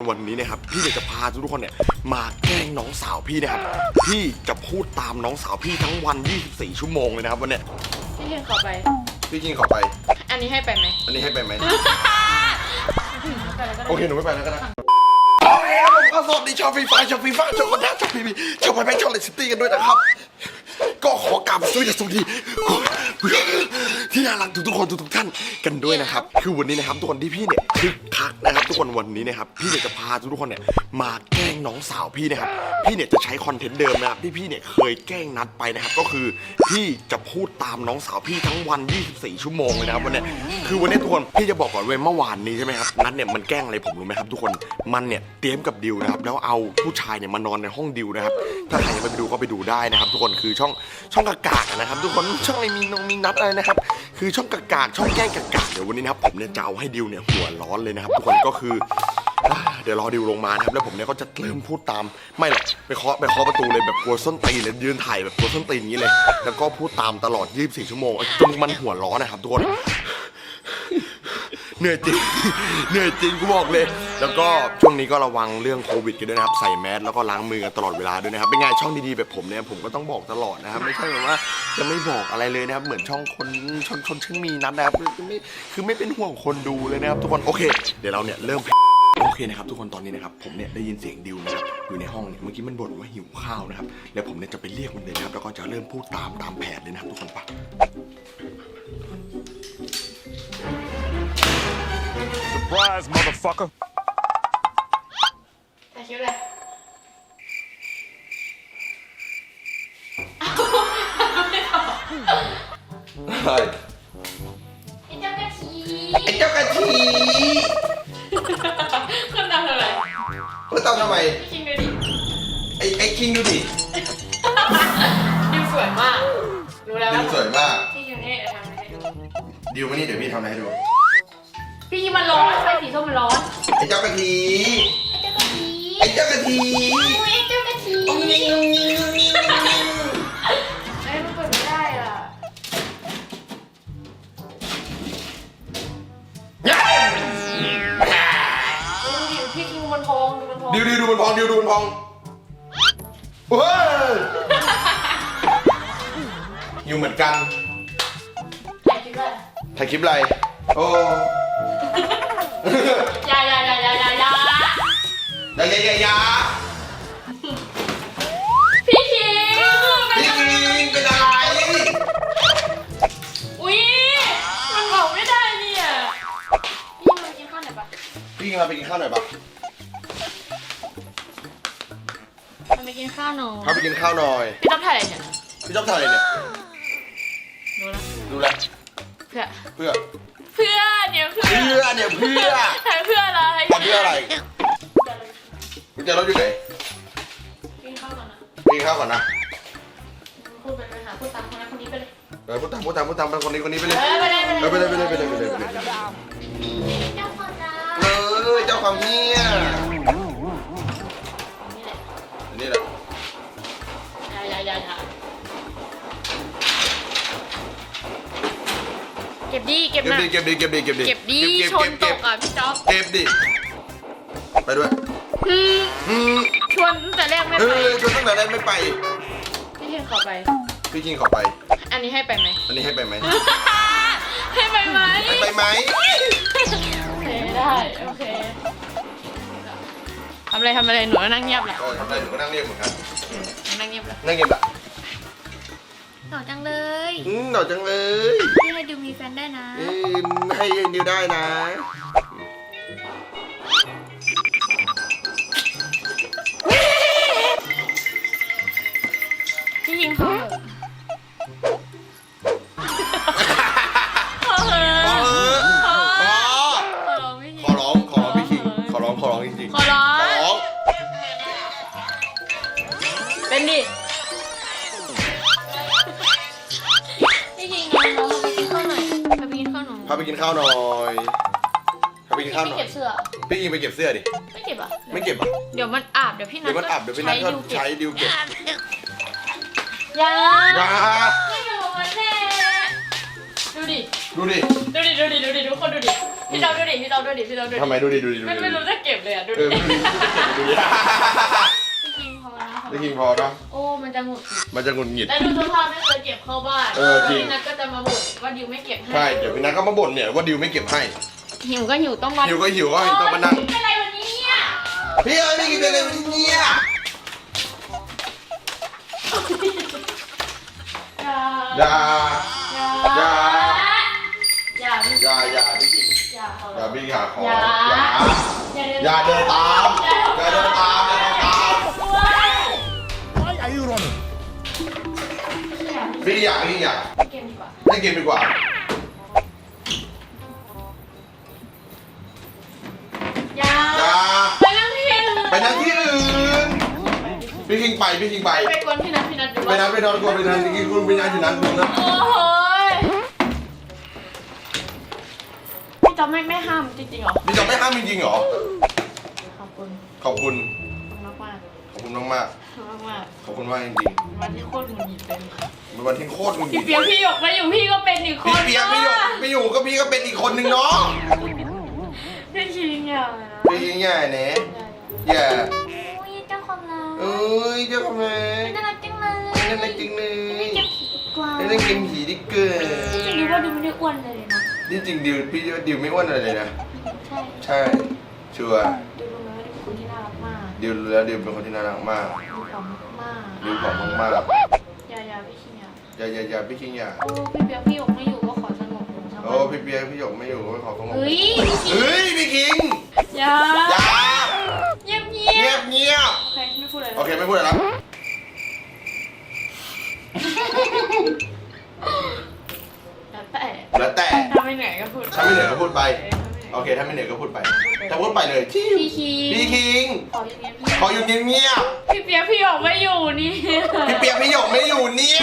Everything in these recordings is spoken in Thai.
วันนี้นะครับพี่เนี่ยจะพาทุกคนเนี่ยมาแกล้งน้องสาวพี่นะครับพี่จะพูดตามน้องสาวพี่ทั้งวัน 24 ชั่วโมงเลยนะครับวันเนี้ยพี่เคนขอไป พี่กินขอไป อันนี้ให้ไปไหมอันนี้ให้ไปไหมไปแล้วก็ได้โอเคหนูไม่ไปแล้วก็ได้โอเคครับผมก็สวัสดีชาวฟีฟ้าชาวฟีฟ้าชาวคอนด้าชาวพีบีชาวไพแบงค์ชาวเลสซิตี้กันด้วยนะครับ ก็ขอกราบสวัสดีสวัสดี ที่น่ารักทุกๆคนทุกๆท่านกันด้วยนะครับ คือวันนี้นะครับทุกคนที่พี่เนี่ยคึกคักนะครับ ทุกคนวันนี้นะครับพี่เนี่ยจะพาทุกๆคนเนี่ยมาแกล้งน้องสาวพี่นะครับพี่เนี่ยจะใช้คอนเทนต์เดิมนะครับที่พี่เนี่ยเคยแกล้งนัดไปนะครับ ก็คือพี่จะพูดตามน้องสาวพี่ทั้งวัน 24 ชั่วโมงเลยนะครับวันเนี้ยคือวันนี้ทุกคนพี่จะบอกก่อนเว้ยเมื่อวานนี้ใช่ไหมครับนัดเนี่ยมันแกล้งอะไรผมรู้ไหมครับทุกคนมันเนี่ยเตรียมกับดิวนะครับแล้วเอาผู้ชายเนี่ยมานอนในห้องดิวนะครับถ้าใครยังไม่ไปดูก็ไปดูได้นะครับ ทุกคนคือช่องช่องกากๆนะครับ ทุกคนช่องไอ้มีนงมีนัดอะไรนะครับ คือช่องกากาช่องแกล้งกากาเดี๋ยววันนี้นะครับผมเนี่ยจะเอาให้ดิวเนี่ยหัวร้อนเลยนะครับทุกคนก็คือเดี๋ยวรอดิวลงมาครับแล้วผมเนี่ยก็จะเริ่มพูดตามไม่หรอกไปเคาะไปเคาะประตูเลยแบบกลัวส้นตีนเลยยืนถ่ายแบบกลัวส้นตีนอย่างนี้เลย แล้วก็พูดตามตลอด 24 ชั่วโมงจนมันหัวร้อนนะครับทุกคน เหนื่อยจริง เหนื่อยจริงกูบอกเลย แล้วก็ช่วงนี้ก็ระวังเรื่องโควิดกันด้วยนะครับ ใส่แมสแล้วก็ล้างมือกันตลอดเวลาด้วยนะครับ เป็นไงช่องดีๆแบบผมเนี่ยผมก็ต้องบอกตลอดนะครับ ไม่ใช่แบบว่าจะไม่บอกอะไรเลยนะครับ เหมือนช่องคนชนชนชื่อมีนัดนะครับคือไม่คือไม่เป็นห่วงคนดูเลยนะครับ ทุกคน โอเค เดี๋ยวเราเนี่ยเริ่มโอเคนะครับทุกคนตอนนี้นะครับผมเนี่ยได้ยินเสียงดิวนะครับอยู่ในห้องเนี่ยเมื่อกี้มันบ่นว่าหิวข้าวนะครับแล้วผมเนี่ยจะไปเรียกมันเลยนะครับแล้วก็จะเริ่มพูดตามตามแผนเลยนะครับทุกคนไป Surprise, motherfucker. ถ่ายคลิปเลยเฮ้ยไอ้เจ้ากะทิไอ้เจ้ากะทิคนดังเท่าไหร่เพื่อตามทำไมพี่คิงดูดิไอ้ไอ้คิงดูดิดิวสวยมาก รู้แล้วดิวสวยมากพี่คิงนี่ทำให้ดูดิวมานี่เดี๋ยวพี่ทำอะไรให้ดู พี่คิงมันร้อนไฟสีส้มมันร้อนไอ้เจ้ากะทิไอ้เจ้ากะทิไอ้เจ้ากะทิโอ้ยไอ้เจ้ากะทิงงิงงงิงงงิงงงิงเอ้ยมันเปิดไม่ได้อะเย้ดูดิพี่คิงมันทองดูมันทองดิวดิวดูมันพองดิวดูมันพองเฮ้ยหิวเหมือนกันถ่ายคลิปเลยถ่ายคลิปอะไรโอ้ อย่าอย่าอย่าอย่าอย่าอย่ายายายายาพี่คิงพี่คิงเป็นอะไรอุ้ยมันบอกไม่ได้เนี่ยพี่มากินข้าวหน่อยปะพี่คิงเราไปกินข้าวหน่อยปะมันไปกินข้าวหน่อยพาไปกินข้าวหน่อย พี่ต้องถ่ายอะไรเนี่ยพี่ชอบทานอะไรเนี่ยรู้แล้วดูแลเพื่อเพื่อ เพื่อเนี่ยเพื่อเพื่อเนี่ยเพื่อถ่ายเพื่ออะไรทำเพื่ออะไรกุญแจรถอยู่ไหนกินข้าวก่อนนะไปกินข้าวก่อนนะพูดไปเลยหาพูดตามคนนั้นคนนี้ไปเลยเออพูดตามพูดตามพูดตามไปคนนี้คนนี้ไปเลยเออไปเลยเออไปเลยไปเลยไปเลยไปเลยไปเลยเจ้าคนนะเออเจ้าความเฮีย ก็บดีเก็บเก็บนะ ดิเก็บดิเก็บดิเก็บดิเก็บดีเก็บชนเก็บตกอะพี่จ๊อบเก็บดิไปด้วยอืมอืมชวนตั้งแต่แรกไม่เอไปอจนตั้งแต่แรกไม่ไปพี่เคนขอไป พี่คิงขอไป อันนี้ให้ไปไหม อันนี้ให้ไปไหมให้ไปไหมให้ไปไหมโอเคได้โอเคทำอะไรทำอะไรหนูก็นั่งเงียบแหละก็ทำอะไรหนูก็นั่งเรียกเหมือนกันนั่งเงียบแหละนั่งเงียบละ หล่อจังเลยอืมหน่อยจังเลยพี่ให้ดูมีแฟนได้นะเอ้ยให้นิวได้นะพี่ยิงเขาเหอะขอ พาไปกินข้าวหน่อยพาไปกินข้าวหน่อยไม่เก็บเสื้อ พี่อิงไปเก็บเสื้อดิ ไม่เก็บอะ ไม่เก็บอะ เดี๋ยวมันอาบเดี๋ยวพี่นัเดี๋ยวมันอับเดี๋ยวพี่นัทก็ใช้ดิวเก็บยาว้าไม่อยู่มันแน่ดูดิ ดูดิ ดูดิ ดูดิ ดูดิ ทุกคนดูดิ พี่เจ้าดูดิ พี่เจ้าดูดิ พี่เจ้าดูดิทำไมดูดิ ดูดิ ดูไม่ดิ ไม่รู้จะเก็บเลยอะ ดูเอดิ ได้กินพอเนาะโอ้มันจะหงุดหงิดมันจะหงุดหงิด แล้วดูสภาพไม่เคยเก็บเข้าบ้านเออจริงพี่นัทก็จะมาบ่นว่าดิวไม่เก็บให้ใช่เดี๋ยวพี่นัทก็มาบ่นเนี่ยว่าดิวไม่เก็บให้หิวก็หิวต้องมาหิวก็หิวก็หิวต้องมานั่งโยเป็นอะไรวันนี้เนี่ยพี่เอ้ยไม่กินอะไรวันนี้เนี่ยอย่าอย่าอย่า อย่าอย่าพี่อย่าอย่าพี่กินอย่าขออย่าพี่ขาขออย่า อย่าอย่าเดินตาม พี่อยากพี่อยากเกมดีกว่าเล่นเกมดีกว่าอย่าอย่าไปนั่งที่อื่นไปนั่งที่อื่น พี่คิงไป พี่คิงไป ไปกวนพี่นัทพี่นัทดูไปนั่งไปนอนกวนไปนั่งที่กินคุณไปนั่งที่นั้นคุณนะ โอ้โหยพี่จอมไม่ไม่ห้ามจริงๆเหรอ พี่จะไม่ห้ามจริงๆเหรอ ขอบคุณ ขอบคุณมากมากข อบคุณมากมากมากมากๆขอบคุณมากจริงๆวันที่โคตรหงุดหงิดเลยๆเป็นวันที่โคตรหงุดหพี่งิดเปียกพี่หยกมาอยู่พี่ก็เป็นอีกคพี่นเปียกไม่อยู่ไม่อยู่ก็พี่ก็เป็นอีกคนนึงเนาะพี่ชิงอย่านะพี่ยิงใหญ่เนะอย่าโอ้ยเจ้าความรักเอ้ยเจ้าของแม่น่ารักจังเลยนั่นน่ะจริงเลยไม่เจ็บผีกว่าเล่นเกมผีดิเกินจริงๆดิว่าดูไม่ได้อ้วนเลยนะนี่จริงดิวพี่ว่าดิวไม่อ้วนอะไรเลยนะ ใช่ใช่ชัวร์ดู ดิวรู้แล้วดิวเป็นคนที่น่ารักมากดิวผอมมากดิวผอมมากอย่าอย่าพี่ชิงอย่าๆอย่าอย่าอย่าพี่คิงอย่าโอ้พี่เปียกพี่หยกไม่อยู่ก็ขอสงบลงสักโอ้วันพี่เปียกพี่หยกไม่อยู่ก็ขอสงบเฮ้ยพี่ชิงเฮ้ยพี่คิงอย่าอย่าเงียบเงีเงียยบบเงียบโอเคไม่พูดอะไรโอเคไม่พูดอะไรแล้วแล้วแต่แล้วแต่ถ้าไม่เหนื่อยก็พูดถ้าไม่เหนื่อยก็พูดไปเออโอเคถ้าไม่เหนื่อยก็พูดไป แต่พูดไปเลยชิวพี่คิงพี่คิง ขออย่างเงี้ยขออยู่เงียบพี่เปียกพี่หยกไม่อยู่นี่ๆพี่เปียกพี่หยกไม่อยู่เนี่ย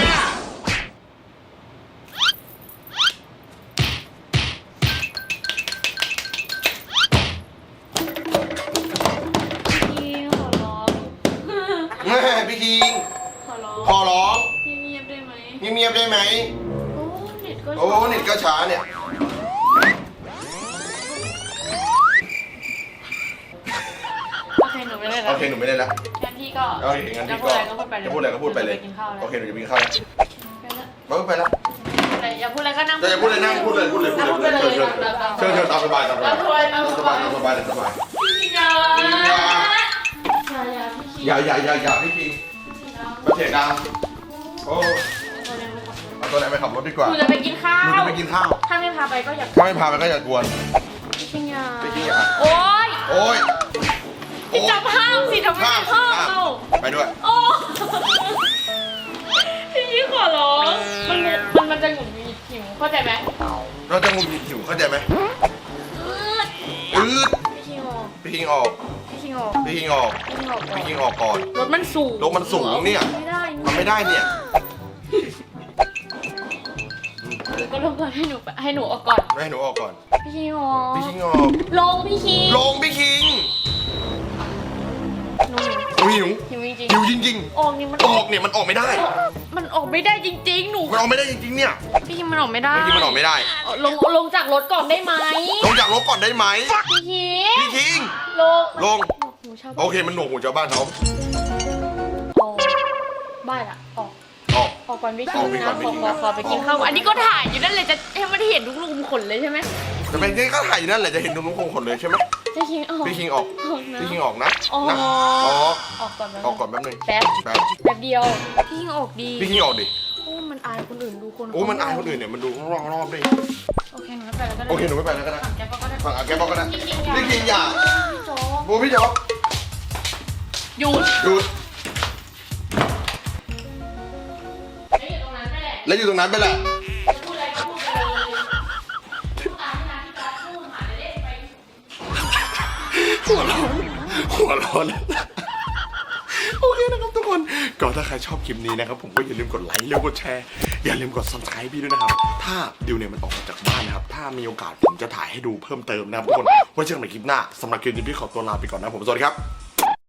พี่ขอร้องแม่พี่คิง ขอร้องขอร้องเงียบๆได้ไหมเงียบๆได้ไหม โอ้เน็ตก็โอ้เน็ตก็ช้าเนี่ย โอเคหนูไม่ได้แล้โอวเคหนูไม่ได้ละงั้นพี่ก็โอเคงั้นพี่ก็จะพูดอะไรก็พูดไปเลยจะพูดอะไรก็พูดไปเลยหนูจะกินข้าวแล้วโอเคหนูจะไปกินข้าวแล้วไปแล้วไปแล้วแต่อย่าพูดอะไรก็นั่งจะจะพูดอะไรนั่งพูดเลยพูดเลยพูดเลยพูดเลยเชิญเชิญเชิญเชิญตามสบายตามสบายตามสบายตามสบายตามสบายตามสบายพี่ยาอย่าอย่าพี่คิงอย่าอย่าอย่าอย่าพี่คิงมาเสียงดังโอ้เอาตัวไหนไปขับรถดีกว่าหนูจะไปกินข้าหนูวจะไปกินข้าวถ้าไม่พาไปก็อย่าถ้าไม่พาไปก็อย่ากวนพี่คิงอย่าพี่คิงอย่าโอ๊ยโอ้ย พี่จับห้ามสิทำไมไม่ห้ามเราไปด้วย โอ้พี่คิงขอร้องมันมันมันจะหงุดหงิดหิวเข้าใจไหมเราจะงุนงิดหิวเข้าใจไหมอืดอืดพี่คิงออกพี่คิงออกพี่คิงออกพี่คิงออกพี่คิงออกก่อนพี่คิงออกก่อนรถมันสูงรถมันสูงเนี่ยไม่ได้มันไม่ได้เนี่ยก็ลงก่อนให้หนูไปให้หนูออกก่อนไม่ให้หนูออกก่อนพี่คิงออกพี่คิงออกลงพี่คิงลงพี่คิง หนูหนูหิวหิวจริงหิวจริงๆออกนี่มันๆออกเนี่ยมันออกไม่ได้มันออกไม่ได้จริง ๆ หนูมันออกไม่ได้จริงๆเนี่ยพี่คิงมันออกไม่ได้พี่คิงมันออกไม่ได้ลงลงจากรถก่อนได้ไหมลงจากรถก่อนได้ไหมพี่คิงพี่คิงลงลงหนูชอบโอเคมันหนวกหูชาวบ้านเขาออกบ้านอะออกออกออกก่อนพี่อคิองกไปก่อนะนขอพี่คิงขอนะขอไปกินข้าวอันนี้ก็ถ่ายอยู่นั่นเลยจะให้มันเห็นทุกรูขุมขนเลยใช่ไหมจะเป็นที่เขาถ่ายอยู่นั่นแหละจะเห็นตรงนู้นคงขนเลยใช่ไหม พี่คิงออก พี่คิงออกออกนะ พี่คิงออกนะออกนะออกออกก่อนออกก่อนแป๊บนึงแป๊บแป๊บแป๊บเดียว พี่คิงออกดีพี่คิงออกดิโอ้มันอายคนอื่นดูคนโอ้มันอายคนอื่นเนี่ยมันดูรอบรอบๆดิ โอเคหนูไม่ไปแล้วก็ได้โอเคหนูไม่ไปแล้วก็ได้ฝั่งแกปก็ได้ฝั่งอาแกบอกก็ได้พี่คิงพี่คิงอย่าพี่โจ๊กโบพี่จ๊อบหยุดหยุดแล้วอยู่ตรงนั้นนั่นแหละแล้วอยู่ตรงนั้นไปแหละ หัวร้อนหัวร้อนโอเคนะครับทุกคนก็ถ้าใครชอบคลิปนี้นะครับ ผมก็อย่าลืมกดไลค์แล้วกดแชร์ อย่าลืมกด subscribe พี่ด้วยนะครับ ถ้าดิวเนี่ยมันออกมาจากบ้านนะครับ ถ้ามีโอกาสผมจะถ่ายให้ดูเพิ่มเติมนะครับทุกคนไว้เจอกันใหม่คลิปหน้าสำหรับคลิปนี้พี่ขอตัวลาไปก่อนนะผมสวัสดีครับ